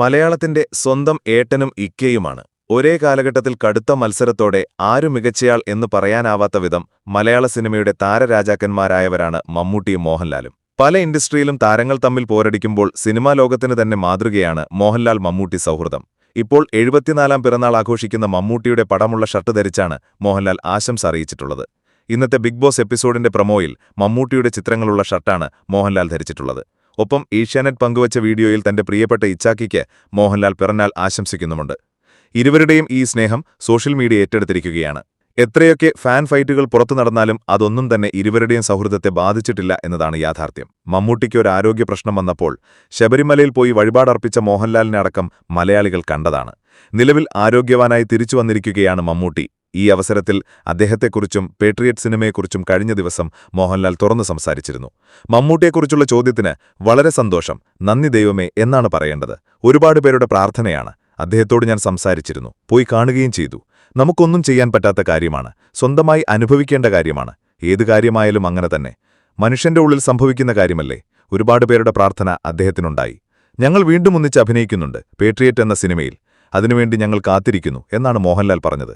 മലയാളത്തിന്റെ സ്വന്തം ഏട്ടനും ഇക്കയുമാണ്. ഒരേ കാലഘട്ടത്തിൽ കടുത്ത മത്സരത്തോടെ ആരു മികച്ചയാൾ എന്ന് പറയാനാവാത്ത വിധം മലയാള സിനിമയുടെ താരരാജാക്കന്മാരായവരാണ് മമ്മൂട്ടിയും മോഹൻലാലും. പല ഇൻഡസ്ട്രിയിലും താരങ്ങൾ തമ്മിൽ പോരടിക്കുമ്പോൾ സിനിമാ ലോകത്തിന് തന്നെ മാതൃകയാണ് മോഹൻലാൽ മമ്മൂട്ടി സൗഹൃദം. ഇപ്പോൾ എഴുപത്തിനാലാം പിറന്നാൾ ആഘോഷിക്കുന്ന മമ്മൂട്ടിയുടെ പടമുള്ള ഷർട്ട് ധരിച്ചാണ് മോഹൻലാൽ ആശംസ അറിയിച്ചിട്ടുള്ളത്. ഇന്നത്തെ ബിഗ് ബോസ് എപ്പിസോഡിന്റെ പ്രൊമോയിൽ മമ്മൂട്ടിയുടെ ചിത്രങ്ങളുള്ള ഷർട്ടാണ് മോഹൻലാൽ ധരിച്ചിട്ടുള്ളത്. ഒപ്പം ഏഷ്യാനെറ്റ് പങ്കുവച്ച വീഡിയോയിൽ തന്റെ പ്രിയപ്പെട്ട ഇച്ചാക്കിക്ക് മോഹൻലാൽ പിറന്നാൾ ആശംസിക്കുന്നുമുണ്ട്. ഇരുവരുടെയും ഈ സ്നേഹം സോഷ്യൽ മീഡിയ ഏറ്റെടുത്തിരിക്കുകയാണ്. എത്രയൊക്കെ ഫാൻ ഫൈറ്റുകൾ പുറത്തു നടന്നാലും അതൊന്നും തന്നെ ഇരുവരുടെയും സൗഹൃദത്തെ ബാധിച്ചിട്ടില്ല എന്നതാണ് യാഥാർത്ഥ്യം. മമ്മൂട്ടിക്ക് ഒരു ആരോഗ്യ പ്രശ്നം വന്നപ്പോൾ ശബരിമലയിൽ പോയി വഴിപാടർപ്പിച്ച മോഹൻലാലിനെ അടക്കം മലയാളികൾ കണ്ടതാണ്. നിലവിൽ ആരോഗ്യവാനായി തിരിച്ചു വന്നിരിക്കുകയാണ് മമ്മൂട്ടി. ഈ അവസരത്തിൽ അദ്ദേഹത്തെക്കുറിച്ചും പേട്രിയറ്റ് സിനിമയെക്കുറിച്ചും കഴിഞ്ഞ ദിവസം മോഹൻലാൽ തുറന്നു സംസാരിച്ചിരുന്നു. മമ്മൂട്ടിയെക്കുറിച്ചുള്ള ചോദ്യത്തിന് വളരെ സന്തോഷം നന്ദി ദൈവമേ എന്നാണ് പറയേണ്ടത്. ഒരുപാട് പേരുടെ പ്രാർത്ഥനയാണ്. അദ്ദേഹത്തോട് ഞാൻ സംസാരിച്ചിരുന്നു. പോയി കാണുകയും ചെയ്തു. നമുക്കൊന്നും ചെയ്യാൻ പറ്റാത്ത കാര്യമാണ്. സ്വന്തമായി അനുഭവിക്കേണ്ട കാര്യമാണ്. ഏതു കാര്യമായാലും അങ്ങനെ തന്നെ. മനുഷ്യന്റെ ഉള്ളിൽ സംഭവിക്കുന്ന കാര്യമല്ലേ? ഒരുപാട് പേരുടെ പ്രാർത്ഥന അദ്ദേഹത്തിനുണ്ടായി. ഞങ്ങൾ വീണ്ടും ഒന്നിച്ച് അഭിനയിക്കുന്നുണ്ട് പേട്രിയറ്റ് എന്ന സിനിമയിൽ അതിനുവേണ്ടി ഞങ്ങൾ കാത്തിരിക്കുന്നു എന്നാണ് മോഹൻലാൽ പറഞ്ഞത്.